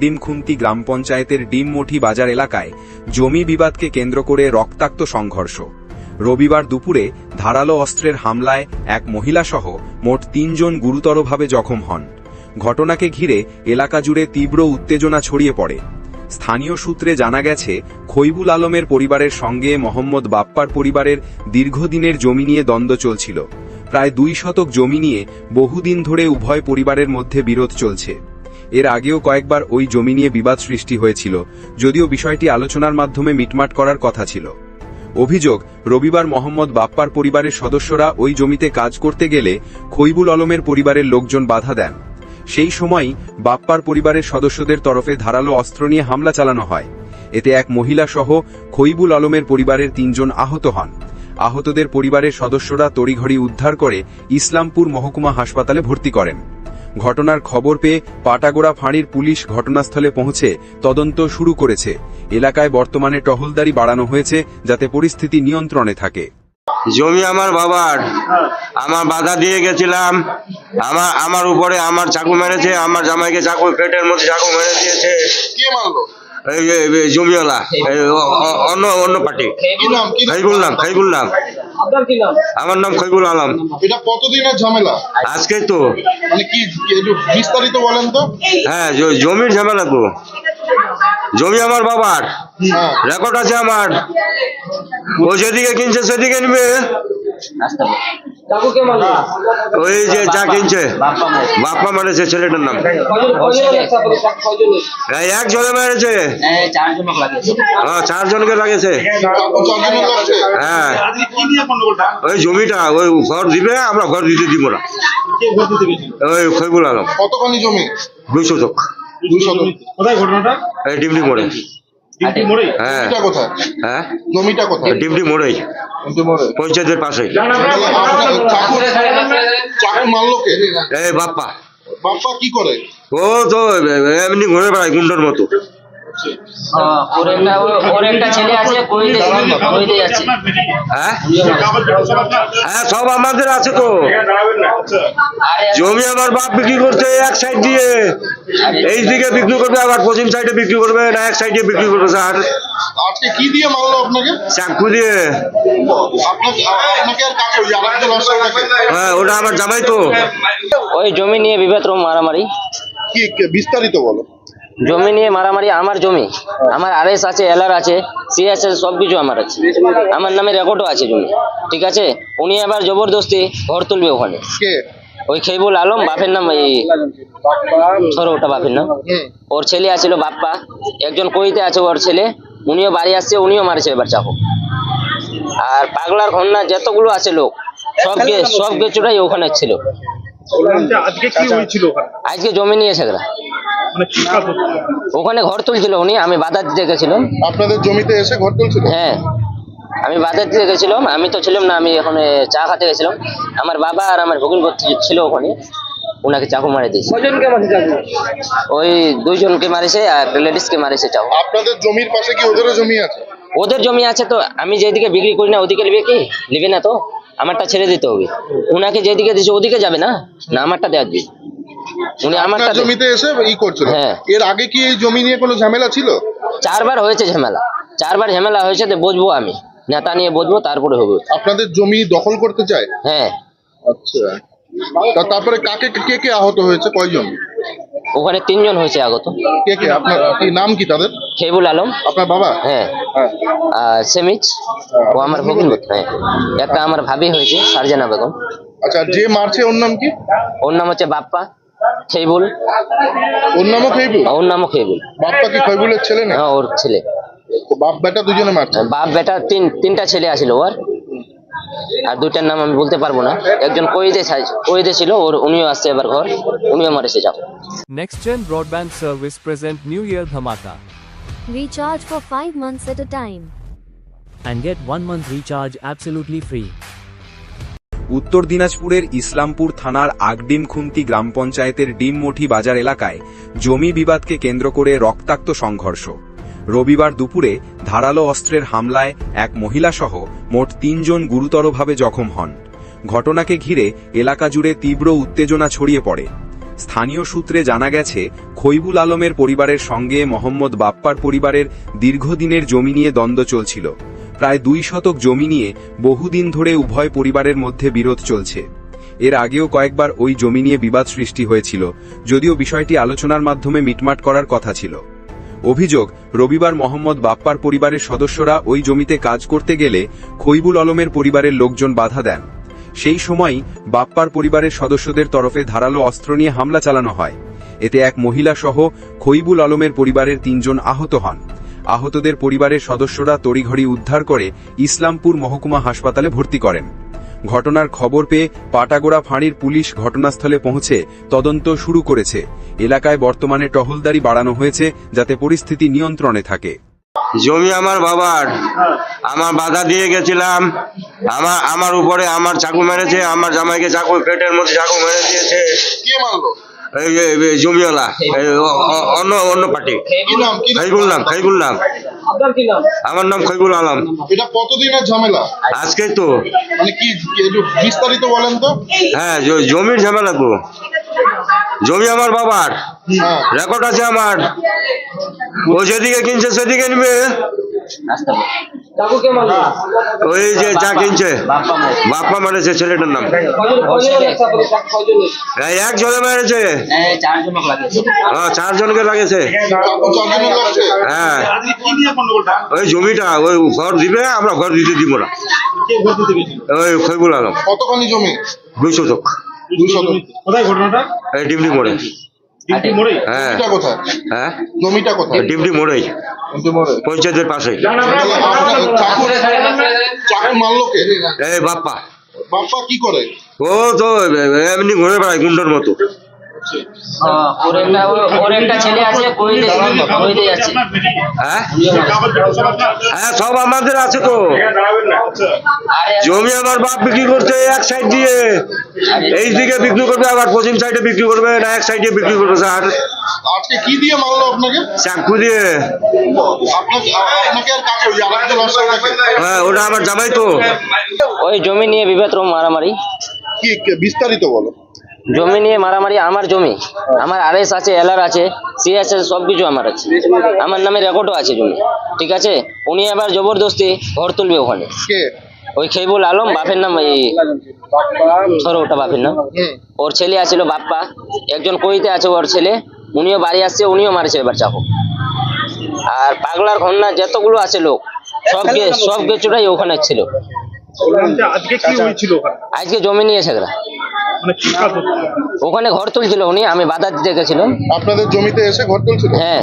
আগডিম খুন্তি গ্রাম পঞ্চায়েতের ডিমমঠি বাজার এলাকায় জমি বিবাদকে কেন্দ্র করে রক্তাক্ত সংঘর্ষ। রবিবার দুপুরে ধারালো অস্ত্রের হামলায় এক মহিলাসহ মোট তিনজন গুরুতরভাবে জখম হন। ঘটনাকে ঘিরে এলাকা জুড়ে তীব্র উত্তেজনা ছড়িয়ে পড়ে। স্থানীয় সূত্রে জানা গেছে, খৈবুল আলমের পরিবারের সঙ্গে মোহাম্মদ বাপ্পার পরিবারের দীর্ঘদিনের জমি নিয়ে দ্বন্দ্ব চলছিল। প্রায় দুই শতক জমি নিয়ে বহুদিন ধরে উভয় পরিবারের মধ্যে বিরোধ চলছে। এর আগেও কয়েকবার ওই জমি নিয়ে বিবাদ সৃষ্টি হয়েছিল, যদিও বিষয়টি আলোচনার মাধ্যমে মিটমাট করার কথা ছিল। অভিযোগ, রবিবার মোহাম্মদ বাপ্পার পরিবারের সদস্যরা ওই জমিতে কাজ করতে গেলে খৈবুল আলমের পরিবারের লোকজন বাধা দেন। সেই সময়ই বাপ্পার পরিবারের সদস্যদের তরফে ধারালো অস্ত্র নিয়ে হামলা চালানো হয়। এতে এক মহিলা সহ খৈবুল আলমের পরিবারের তিনজন আহত হন। আহতদের পরিবারের সদস্যরা তড়িঘড়ি উদ্ধার করে ইসলামপুর মহকুমা হাসপাতালে ভর্তি করেন। ঘটনার খবর পেয়ে পাটাগোড়া ফাঁড়ির পুলিশ ঘটনাস্থলে পৌঁছে তদন্ত শুরু করেছে। এলাকায় বর্তমানে টহলদারি বাড়ানো হয়েছে যাতে পরিস্থিতি নিয়ন্ত্রণে থাকে। জমি আমার বাবার। আমার বাধা দিয়ে গেছিলাম। আমার আমার উপরে আমার চাকু মেরেছে আমার জামাইকে চাকু পেটের মধ্যে চাকু মেরে দিয়েছে। কে মারলো? জমিওয়ালা। অন্য অন্য পার্টি। কি নাম নাম? আমার নাম খৈগুল আলম। এটা কতদিনের ঝামেলা? আজকে তো। মানে কি কি বিস্তারিত বলেন তো। হ্যাঁ জমির ঝামেলা তো। জমি আমার বাবার। হ্যাঁ। রেকর্ড আছে আমার। ও যেদিকে কিনছে সেদিকে নিবে। ওই যে যা কিনছে। বাপ্পা মারেছে ছেলেটার নাম। এই এক জনে মেরেছে। হ্যাঁ চারজনকে লাগেছে হ্যাঁ। ওই জমিটা ওই ঘর দিবে আমরা ঘর দিতে দিব না। ওই খৈবুল আলম। কতখানি জমি? দুইশো চোখ শতক। কোথায় ঘটনাটা? এই ডিমডি মোড়ে। ডিমটি হ্যাঁ। কোথায়? হ্যাঁ। মোড়েই। পঞ্চায়েতের পাশে এই বাপ্পা। বাপ্পা কি করে? ও তো এমনি ঘুরে বেড়ায় গুন্ডার মতো। হ্যাঁ, ওর একটা ওর একটা ছেলে আছে কইতে কইতে যাচ্ছে হ্যাঁ? হ্যাঁ সব আমাদের আছে তো। জমি আমার বাপ বিক্রি করছে এক সাইড দিয়ে। এই দিকে বিক্রি করবে আবার পশ্চিম সাইডে বিক্রি করবে না এক সাইডে বিক্রি করবে স্যার। আজকে কি দিয়ে মারলো আপনাকে? চাকু দিয়ে। হ্যাঁ ওটা আমার জামাই তো। ওই জমি নিয়ে বিভেদ মারামারি। কি বিস্তারিত বলো। জমি নিয়ে মারামারি আমার জমি আমার আর এস আছে এলআর আছে সি আছে সব কিছু আমার আছে। আমার নামে রেকর্ডও আছে জমি ঠিক আছে? উনি আবার জবরদস্তি ঘর তুলবে ওখানে। ওই খেবুল আলম বাপের নাম এই ধরো ওটা বাপের নাম। ওর ছেলে আছিল বাপ্পা একজন কইতে আছে ওর ছেলে উনিও বাড়ি আসছে উনিও মারছে এবার চাকু। আর পাগলার ঘন্না যতগুলো আছে লোক সব সব কিছুটাই ওখানে ছিল। আজকে জমি নিয়েছে এরা মানে কি কাজ হচ্ছিল? ওখানে ঘর তুলছিল উনি আমি বাধা দিতে গেছিলাম। আপনাদের জমিতে এসে ঘর তুলছিল? হ্যাঁ। আমি বাধা দিতে গেছিলাম আমি তো ছিলাম না আমি ওখানে চা খাতে গেছিলাম। আমার বাবা আর আমার ভগিন ছিল ওখানে ওনাকে চাকু মারে দিয়েছে। ওই দুইজনকে মারেছে আর লেডিসকে মারেছে চাকু আপনাদের জমির পাশে কি ওদেরও জমি আছে? ওদের জমি আছে তো আমি যেদিকে বিক্রি করি না ওদিকে নেবে কি? নেবে না তো? আমারটা ছেড়ে দিতে হবে। উনাকে যেদিকে দিছে ওদিকে যাবে না? না আমারটা দেওয়া দিবে উনি আপনার জমিতে এসে ই করছিল। হ্যাঁ। এর আগে কি এই জমি নিয়ে কোনো ঝামেলা ছিল? চারবার হয়েছে ঝামেলা। চারবার ঝামেলা হয়েছে তো বুঝব আমি। নেতা নিয়ে বুঝব তারপরে হবে। আপনাদের জমি দখল করতে চায়? হ্যাঁ। আচ্ছা। তা তারপরে কাকে কে কে আহত হয়েছে? কয়জন? ওখানে তিনজন হয়েছে আগত। কে কে? আপনার কি নাম কি তাদের? খেবুল আলম। আপনার বাবা? হ্যাঁ। হ্যাঁ। আর সেমিজ। ও আমার ভগিন। হ্যাঁ। একটা আমার ভাবি হয়েছে সারজানা বেগম। আচ্ছা যে মারছে ওর নাম কি? ওর নাম হচ্ছে বাপ্পা। খেবুল ওর নামও খৈবুল ওর নামও খেবুল বাপ্পা কি খৈবুলের ছেলে না হ্যাঁ ওর ছেলে। বাপ বেটা দুজনে মারছে? বাপ বেটা তিন তিনটা ছেলে আছিল ওর। আর দুইটার নাম আমি বলতে পারব না। একজন কইদে কইদে ছিল ওর উনিও আসছে এবার ঘর। উনিও মারেছে যাও। NextGen Broadband Service present New Year Dhamaka. Recharge for 5 months at a time. and get 1 month recharge absolutely free. উত্তর দিনাজপুরের ইসলামপুর থানার আগডিম খুন্তি গ্রাম পঞ্চায়েতের ডিমমঠি বাজার এলাকায় জমি বিবাদকে কেন্দ্র করে রক্তাক্ত সংঘর্ষ। রবিবার দুপুরে ধারালো অস্ত্রের হামলায় এক মহিলাসহ মোট তিনজন গুরুতরভাবে জখম হন। ঘটনাকে ঘিরে এলাকা জুড়ে তীব্র উত্তেজনা ছড়িয়ে পড়ে। স্থানীয় সূত্রে জানা গেছে, খৈবুল আলমের পরিবারের সঙ্গে মোহাম্মদ বাপ্পার পরিবারের দীর্ঘদিনের জমি নিয়ে দ্বন্দ্ব চলছিল। প্রায় দুই শতক জমি নিয়ে বহুদিন ধরে উভয় পরিবারের মধ্যে বিরোধ চলছে। এর আগেও কয়েকবার ওই জমি নিয়ে বিবাদ সৃষ্টি হয়েছিল, যদিও বিষয়টি আলোচনার মাধ্যমে মিটমাট করার কথা ছিল। অভিযোগ, রবিবার মোহাম্মদ বাপ্পার পরিবারের সদস্যরা ওই জমিতে কাজ করতে গেলে খৈবুল আলমের পরিবারের লোকজন বাধা দেন। সেই সময়ই বাপ্পার পরিবারের সদস্যদের তরফে ধারালো অস্ত্র নিয়ে হামলা চালানো হয়। এতে এক মহিলা সহ খৈবুল আলমের পরিবারের তিনজন আহত হন। আহতদের পরিবারের সদস্যরা তড়িঘড়ি উদ্ধার করে ইসলামপুর মহকুমা হাসপাতালে ভর্তি করেন। ঘটনার খবর পেয়ে পাটাগোড়া ফাঁড়ির পুলিশ ঘটনাস্থলে পৌঁছে তদন্ত শুরু করেছে। এলাকায় বর্তমানে টহলদারি বাড়ানো হয়েছে যাতে পরিস্থিতি নিয়ন্ত্রণে থাকে। জমি আমার বাবার। আমার বাধা দিয়ে গেছিলাম। আমার আমার উপরে আমার চাকু মেরেছে আমার জামাইকে চাকু পেটের মধ্যে চাকু মেরে দিয়েছে। কে এই জমিওয়ালা অন্য অন্য পার্টি। নাম? নাম? আমার নাম খৈগুল আলম। এটা কতদিনের ঝামেলা? আজকে তো। মানে কি কি বিস্তারিত বলেন তো। হ্যাঁ জমির ঝামেলা তো জমি আমার বাবার হ্যাঁ। রেকর্ড আছে আমার। ও যেদিকে কিনছে সেদিকে নিবে। ওই যে যা কিনছে। বাপ্পা মারেছে। ছেলেটার নাম। এক জনে মেরেছে। হ্যাঁ চারজনকে লাগেছে কাকু হ্যাঁ। ওই জমিটা ওই ঘর দিবে আমরা ঘর দিতে দিব না। ওই খৈবুল আলম। কতখানি জমি? দুই শতক। দুই শতক। কোথায় ঘটনাটা? এই ডিমডি মোড়ে। হ্যাঁ। হ্যাঁ। জমিটা কোথায়? ডিমডি মোড়েই। পঞ্চায়েতের পাশে। এই বাপ্পা কি করে? ও তো এমনি ঘুরে বেড়ায় গুন্ডর মতো। ওর একটা ওর একটা ছেলে আছে কইতে কইতে যাচ্ছে। হ্যাঁ? সব হ্যাঁ সব আমাদের আছে তো। জমি আমার বাপ বিক্রি করছে এক সাইড দিয়ে। এই দিকে বিক্রি করবে আবার পশ্চিম সাইডে বিক্রি করবে না এক সাইডে বিক্রি করবে স্যার। আজকে কি দিয়ে মারলো আপনাকে? চাকু দিয়ে। হ্যাঁ ওটা আমার জামাই তো। ওই জমি নিয়ে বিভেদ মারামারি। কি বিস্তারিত বলো। জমি নিয়ে মারামারি আমার জমি। আমার আর এস আছে এলআর আছে সি আছে সব কিছু আমার আছে। আমার নামে রেকর্ডও আছে জমি ঠিক আছে? উনি আবার জবরদস্তি ঘর তুলবে ওখানে। ওই খেবুল আলম বাপের নাম এই ধরো ওটা বাপের নাম। ওর ছেলে আছিল বাপ্পা। একজন কইতে আছে ওর ছেলে। উনিও বাড়ি আসছে উনিও মারছে এবার চাকু। আর পাগলার ঘন্না যতগুলো আছে লোক সবকে সব কিছুটাই ওখানে ছিল। আজকে জমি নিয়েছে এরা মানে কি কাজ হচ্ছে? ওখানে ঘর তুলছিল উনি আমি বাধা দিতে গেছিলাম। আপনাদের জমিতে এসে ঘর তুলছিল? হ্যাঁ।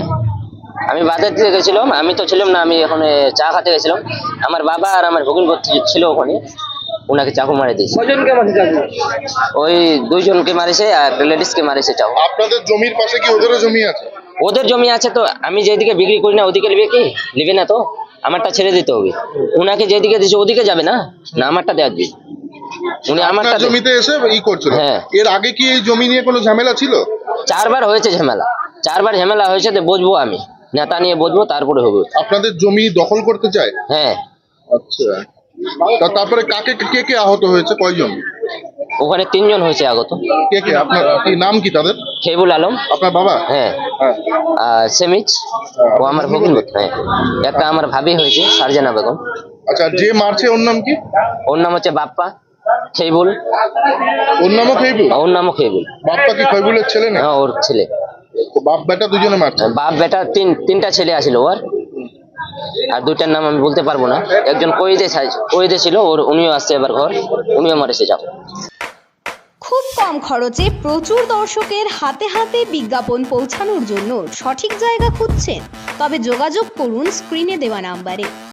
আমি বাজার দিতে গেছিলাম আমি তো ছিলাম না আমি ওখানে চা খাতে গেছিলাম। আমার বাবা আর আমার ভগিন ছিল ওখানে ওনাকে চাকু মারে দিয়েছে। ওই দুইজনকে মারেছে আর লেডিসকে মারেছে চাকু। আপনাদের জমির পাশে কি ওদেরও জমি আছে? ওদের জমি আছে তো আমি যেদিকে বিক্রি করি না ওদিকে নেবে কি? নেবে না তো? আমারটা ছেড়ে দিতে হবে। ওনাকে যেদিকে দিচ্ছে ওদিকে যাবে না? না আমারটা দেওয়া দিবে উনি আপনার দে- জমিতে এসে ই করছিল। হ্যাঁ। এর আগে কি এই জমি নিয়ে কোনো ঝামেলা ছিল? চারবার হয়েছে ঝামেলা। চারবার ঝামেলা হয়েছে তো বুঝব আমি। নেতা নিয়ে বুঝব তারপরে হবে। আপনাদের জমি দখল করতে চায়? হ্যাঁ। আচ্ছা। তা তারপরে কাকে কে কে আহত হয়েছে? কয়জন? ওখানে তিনজন হয়েছে আগত। কে কে? আপনার কি নাম কি তাদের? খেবুল আলম। আপনার বাবা? হ্যাঁ। হ্যাঁ। আর সেমিজ। ও আমার ভগিন। হ্যাঁ। একটা আমার ভাবি হয়েছে সারজানা বেগম। আচ্ছা যে মারছে ওর নাম কি? ওর নাম হচ্ছে বাপ্পা। খেবুল ওর নামও খৈবুল ওর নামও খেবুল বাপ্পা কি খৈবুলের ছেলে না হ্যাঁ ওর ছেলে। বাপ বেটা দুজনে মারছে? বাপ বেটা তিন তিনটা ছেলে আছিল ওর। আর দুইটার নাম আমি বলতে পারব না। একজন কইদে কইদে ছিল ওর উনিও আসছে এবার ঘর। উনিও মারেছে যাও খুব কম খরচে প্রচুর দর্শকের হাতে হাতে বিজ্ঞাপন পৌঁছানোর জন্য সঠিক জায়গা খুঁজছেন। তবে যোগাযোগ করুন স্ক্রিনে দেওয়া নাম্বারে।